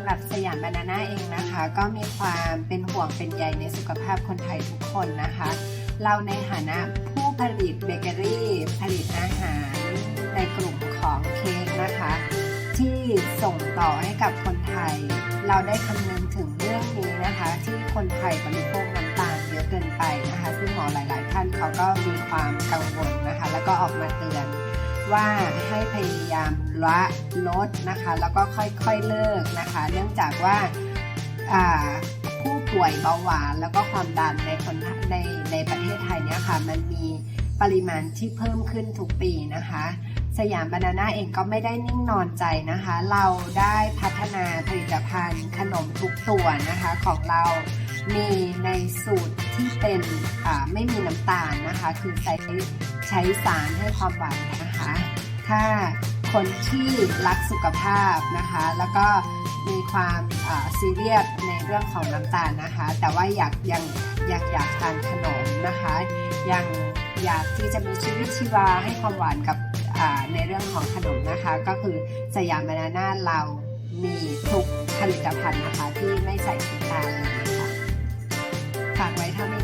ำหรับสยามบานาน่าเองนะคะ ก็มีความเป็นห่วงเป็นใยในสุขภาพคนไทยทุกคนนะคะ เราในฐานะผู้ผลิตเบเกอรี่ ผลิตอาหารในกลุ่มของเค้กนะคะ ที่ส่งต่อให้กับคนไทย เราได้คำนึงถึงเรื่องนี้นะคะ ที่คนไทยบริโภคน้ำตาลเยอะเกินไปนะคะ ซึ่งหมอหลาย ๆ ท่านเขาก็มีความกังวลนะคะ แล้วก็ออกมาเตือน ว่าให้พยายามละลดนะคะ แล้วก็ค่อยๆเลิกนะคะ เนื่องจากว่าผู้ป่วยเบาหวานแล้วก็ความดันในคนในในประเทศไทยเนี่ยค่ะมันมีปริมาณที่เพิ่มขึ้นทุกปีนะคะ สยามบานาน่าเองก็ไม่ได้นิ่งนอนใจนะคะ เราได้พัฒนาผลิตภัณฑ์ขนมทุกตัวนะคะของเรา มีในสูตรที่เป็นไม่มีน้ำตาลนะคะ คือใช้ใช้สารให้ความหวานนะคะ ถ้าคนที่รักสุขภาพนะคะ แล้วก็มีความซีเรียสในเรื่องของน้ำตาลนะคะ แต่ว่าอยากยังอยากอยากทานขนมนะคะยังอยากที่จะมีชีวิตชีวาให้ความหวานกับในเรื่องของขนมนะคะ ก็คือสยามบานาน่าเรามีทุกผลิตภัณฑ์นะคะที่ไม่ใส่น้ำตาล ไว้เท่านี้